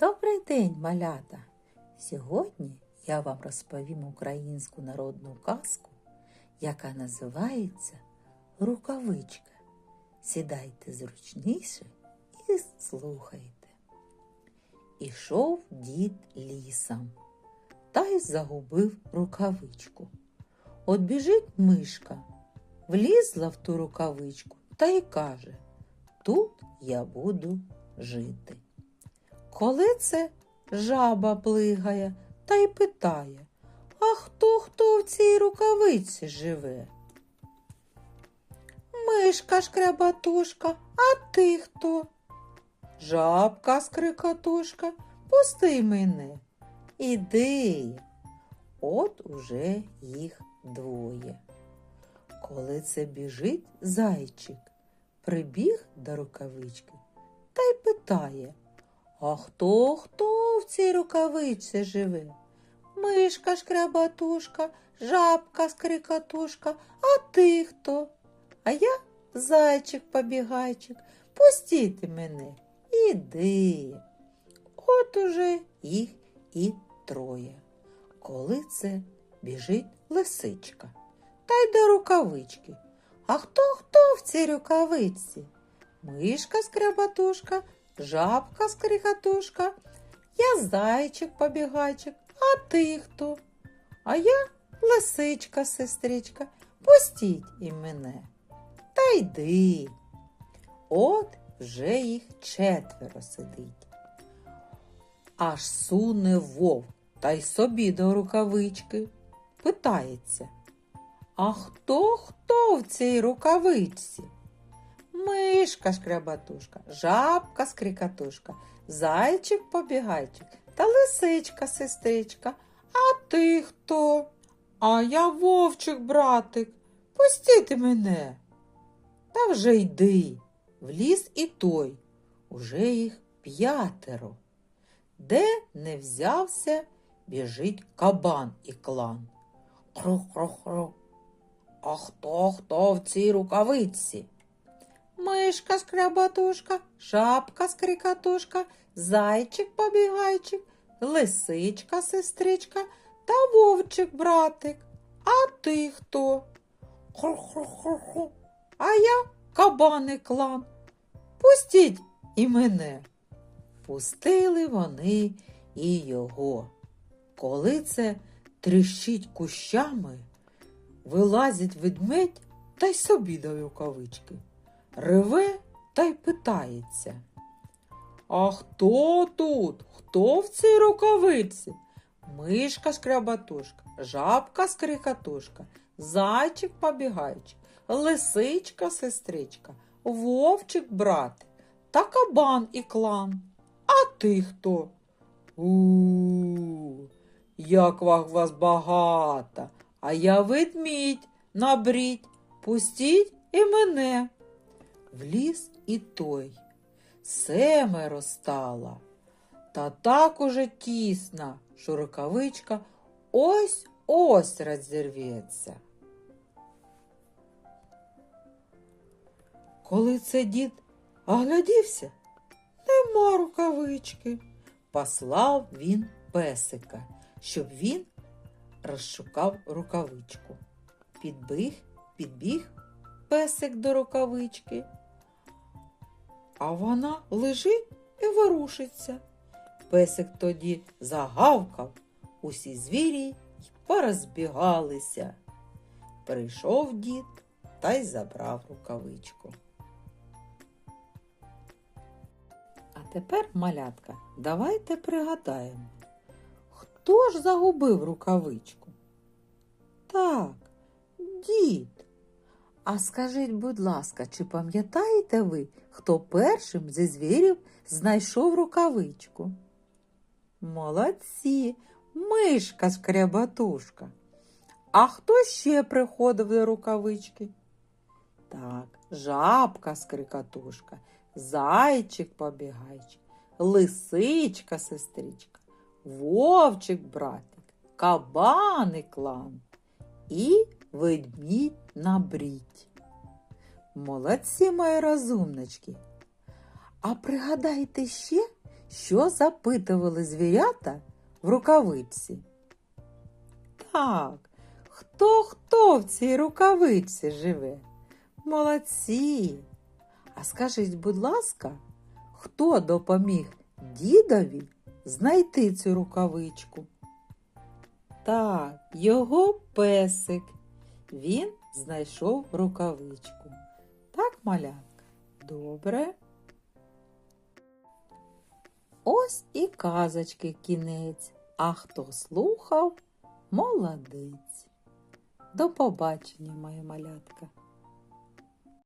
Добрий день, малята! Сьогодні я вам розповім українську народну казку, яка називається Рукавичка. Сідайте зручніше і слухайте. Ішов дід лісом та й загубив рукавичку. От біжить мишка, влізла в ту рукавичку та й каже: Тут я буду жити. Коли це жаба плигає та й питає, а хто хто в цій рукавиці живе? Мишка шкрябатушка, а ти хто? Жабка скрикатушка, пусти мене. Іди. От уже їх двоє. Коли це біжить зайчик, прибіг до рукавички та й питає. А хто хто в цій рукавичці живе? Мишка шкрябатушка, жабка скрикатушка, а ти хто? А я зайчик побігайчик, пустіть мене, іди. От уже їх і троє. Коли це біжить лисичка, та й до рукавички. А хто хто в цій рукавичці? Мишка скрябатушка, жабка скрикатушка, я зайчик побігайчик, а ти хто? А я лисичка, сестричка, пустіть і мене. Та йди. От вже їх четверо сидить. Аж суне вовк та й собі до рукавички. Питається, а хто хто в цій рукавичці? Мишка шкрябатушка, жабка скрикатушка, зайчик побігайчик та лисичка сестричка. А ти хто? А я вовчик, братик. Пустіть мене. Та вже йди. В ліс і той. Уже їх п'ятеро. Де не взявся, біжить кабан і клан. Крух-крух-крух. А хто хто в цій рукавиці? Мишка скрябатушка, жабка скрикатушка, зайчик побігайчик, лисичка сестричка та вовчик братик. А ти хто? Хру-хру-хру-хру. А я кабаний клан. Пустіть і мене. Пустили вони і його. Коли це тріщить кущами, вилазить ведмедь та й собі до рукавички. Реве та й питається. А хто тут? Хто в цій рукавиці? Мишка шкрябатушка, жабка скрикатушка, зайчик побігайчик, лисичка сестричка, вовчик братик та кабан і клан. А ти хто? У, як вас багато, а я ведмідь, набріть, пустіть і мене. В ліс і той. Семеро стало, та так уже тісно, що рукавичка ось ось розірветься. Коли це дід оглядівся, нема рукавички. Послав він песика, щоб він розшукав рукавичку. Підбіг, підбіг песик до рукавички, а вона лежить і ворушиться. Песик тоді загавкав, усі звірі й порозбігалися. Прийшов дід та й забрав рукавичку. А тепер, малятка, давайте пригадаємо, хто ж загубив рукавичку? Так, дід. А скажіть, будь ласка, чи пам'ятаєте ви, хто першим зі звірів знайшов рукавичку? Молодці, мишка скрябатушка. А хто ще приходив до рукавички? Так, жабка скрикатушка, зайчик побігайчик, лисичка сестричка, вовчик братик, кабаний клан і ведмідь на брідь. Молодці, мої розумнички. А пригадайте ще, що запитували звірята в рукавичці? Так, хто хто в цій рукавичці живе? Молодці. А скажіть, будь ласка, хто допоміг дідові знайти цю рукавичку? Так, його песик. Він знайшов рукавичку. Так, малятка? Добре. Ось і казочки кінець. А хто слухав, молодець. До побачення, моя малятка.